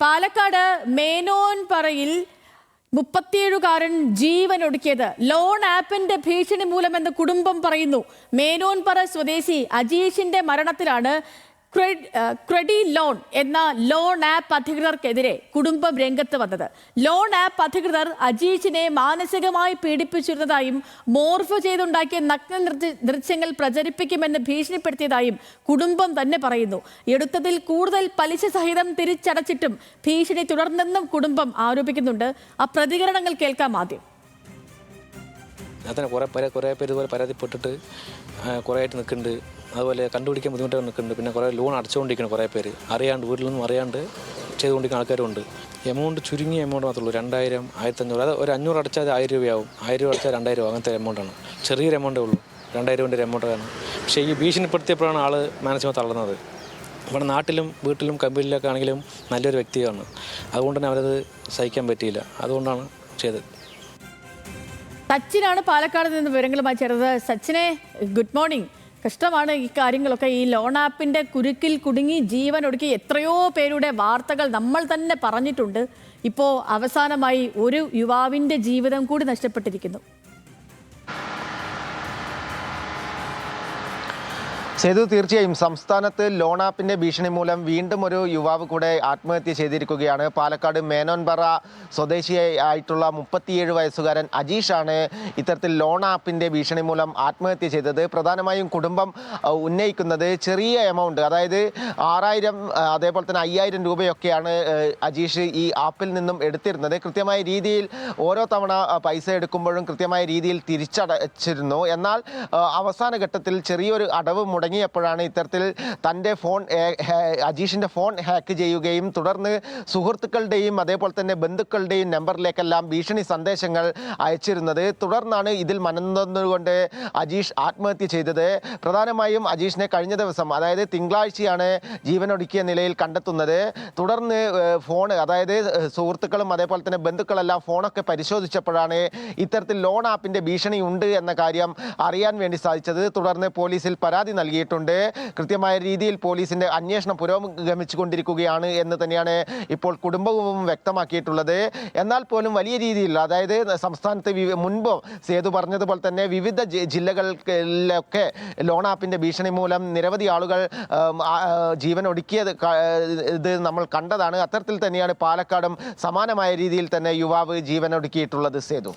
പാലക്കാട് മേനോൻ പറയിൽ മുപ്പത്തിയേഴുകാരൻ ജീവൻ ഒടുക്കിയത് ലോൺ ആപ്പിന്റെ ഭീഷണി മൂലമെന്ന് കുടുംബം പറയുന്നു. മേനോൻ പറ സ്വദേശി അജീഷിന്റെ മരണത്തിലാണ് ക്രെഡ്- ലോൺ എന്ന ലോൺ ആപ്പ് അധികൃതർക്കെതിരെ കുടുംബം രംഗത്ത് വന്നത്. ലോൺ ആപ്പ് അധികൃതർ അജീഷിനെ മാനസികമായി പീഡിപ്പിച്ചിരുന്നതായും മോർഫ് ചെയ്തുണ്ടാക്കിയ നഗ്ന ദൃശ്യങ്ങൾ പ്രചരിപ്പിക്കുമെന്ന് ഭീഷണിപ്പെടുത്തിയതായും കുടുംബം തന്നെ പറയുന്നു. എടുത്തതിൽ കൂടുതൽ പലിശ സഹിതം തിരിച്ചടച്ചിട്ടും ഭീഷണി തുടർന്നെന്നും കുടുംബം ആരോപിക്കുന്നുണ്ട്. ആ പ്രതികരണങ്ങൾ കേൾക്കാം ആദ്യം. അതിന് കുറേ പേര് കുറേ പേര് ഇതുപോലെ പരാതിപ്പെട്ടിട്ട് കുറേ ആയിട്ട് നിൽക്കുന്നുണ്ട്. അതുപോലെ കണ്ടുപിടിക്കാൻ ബുദ്ധിമുട്ടായി നിൽക്കുന്നുണ്ട്. പിന്നെ കുറേ ലോൺ അടച്ചുകൊണ്ടിരിക്കുന്നു കുറേ പേര്. അറിയാണ്ട് വീട്ടിലൊന്നും അറിയാണ്ട് ചെയ്തുകൊണ്ടിരിക്കുന്ന ആൾക്കാരുണ്ട്. എമൗണ്ട് ചുരുങ്ങിയ എമൗണ്ട് മാത്രമേ ഉള്ളൂ. രണ്ടായിരം ആയിരത്തഞ്ഞൂറ് അത് ഒരു അഞ്ഞൂറ് അടച്ചാൽ അത് ആയിരം രൂപയാവും. ആയിരം രൂപ അടച്ചാൽ രണ്ടായിരം രൂപ. അങ്ങനത്തെ എമൗണ്ടാണ് ചെറിയൊരു എമൗണ്ടേ ഉള്ളൂ. രണ്ടായിരം രൂപന്റെ എമൗണ്ടാണ് പക്ഷേ ഈ ഭീഷണിപ്പെടുത്തിയപ്പോഴാണ് ആൾ മാനസികമായി തള്ളുന്നത് ഇവിടെ നാട്ടിലും വീട്ടിലും കമ്പനിയിലൊക്കെ ആണെങ്കിലും നല്ലൊരു വ്യക്തിയാണ്. അതുകൊണ്ട് തന്നെ അവരത് സഹിക്കാൻ പറ്റിയില്ല. അതുകൊണ്ടാണ് ചെയ്തത്. സച്ചിനാണ് പാലക്കാട് നിന്ന് വിവരങ്ങളുമായി ചേർന്നത്. സച്ചിനെ ഗുഡ് മോർണിംഗ്. കഷ്ടമാണ് ഈ കാര്യങ്ങളൊക്കെ. ഈ ലോൺ ആപ്പിന്റെ കുരുക്കിൽ കുടുങ്ങി ജീവൻ ഒടുക്കി എത്രയോ പേരുടെ വാർത്തകൾ നമ്മൾ തന്നെ പറഞ്ഞിട്ടുണ്ട്. ഇപ്പോ അവസാനമായി ഒരു യുവാവിന്റെ ജീവിതം കൂടി നഷ്ടപ്പെട്ടിരിക്കുന്നു. സേതു തീർച്ചയായും സംസ്ഥാനത്ത് ലോൺ ആപ്പിന്റെ ഭീഷണി മൂലം വീണ്ടും ഒരു യുവാവ് കൂടെ ആത്മഹത്യ ചെയ്തിരിക്കുകയാണ്. പാലക്കാട് മേനോൻപറ സ്വദേശിയായിട്ടുള്ള മുപ്പത്തിയേഴ് വയസ്സുകാരൻ അജീഷാണ് ഇത്തരത്തിൽ ലോൺ ആപ്പിന്റെ ഭീഷണി മൂലം ആത്മഹത്യ ചെയ്തത്. പ്രധാനമായും കുടുംബം ഉന്നയിക്കുന്നത് ചെറിയ എമൗണ്ട് അതായത് ആറായിരം അതേപോലെ തന്നെ അയ്യായിരം രൂപയൊക്കെയാണ് അജീഷ് ഈ ആപ്പിൽ നിന്നും എടുത്തിരുന്നത്. കൃത്യമായ രീതിയിൽ ഓരോ തവണ പൈസ എടുക്കുമ്പോഴും കൃത്യമായ രീതിയിൽ തിരിച്ചടച്ചിരുന്നു. എന്നാൽ അവസാന ഘട്ടത്തിൽ ചെറിയൊരു അടവ് മുടങ്ങിയപ്പോഴാണ് ഇത്തരത്തിൽ തന്റെ ഫോൺ അജീഷിന്റെ ഫോൺ ഹാക്ക് ചെയ്യുകയും തുടർന്ന് സുഹൃത്തുക്കളുടെയും അതേപോലെ തന്നെ ബന്ധുക്കളുടെയും നമ്പറിലേക്കെല്ലാം ഭീഷണി സന്ദേശങ്ങൾ അയച്ചിരുന്നത് തുടർന്നാണ് ഇതിൽ മനന്നൊന്നുകൊണ്ട് അജീഷ് ആത്മഹത്യ ചെയ്തത്. പ്രധാനമായും അജീഷിനെ കഴിഞ്ഞ ദിവസം അതായത് തിങ്കളാഴ്ചയാണ് ജീവനൊടുക്കിയ നിലയിൽ കണ്ടെത്തുന്നത്. തുടർന്ന് ഫോൺ അതായത് സുഹൃത്തുക്കളും അതേപോലെ തന്നെ ബന്ധുക്കളെല്ലാം ഫോണൊക്കെ പരിശോധിച്ചപ്പോഴാണ് ഇത്തരത്തിൽ ലോൺ ആപ്പിന്റെ ഭീഷണി ഉണ്ട് എന്ന കാര്യം അറിയാൻ വേണ്ടി സാധിച്ചത്. തുടർന്ന് പോലീസിൽ പരാതി നൽകിയിട്ടുണ്ട്. കൃത്യമായ രീതിയിൽ പോലീസിന്റെ അന്വേഷണം പുരോഗമിച്ചുകൊണ്ടിരിക്കുകയാണ് എന്ന് തന്നെയാണ് ഇപ്പോൾ കുടുംബവും വ്യക്തമാക്കിയിട്ടുള്ളത്. എന്നാൽ പോലും വലിയ രീതിയിൽ അതായത് സംസ്ഥാനത്ത് മുൻപ് സേതു പറഞ്ഞതുപോലെ തന്നെ വിവിധ ജില്ലകളിലൊക്കെ ലോൺ ആപ്പിന്റെ ഭീഷണി മൂലം നിരവധി ആളുകൾ ജീവൻ ഒടുക്കിയത് ഇത് നമ്മൾ കണ്ടതാണ്. അത്തരത്തിൽ തന്നെയാണ് പാലക്കാടും സമാനമായ രീതിയിൽ തന്നെ യുവാവ് ജീവനൊടുക്കിയിട്ടുള്ളത് സേതു.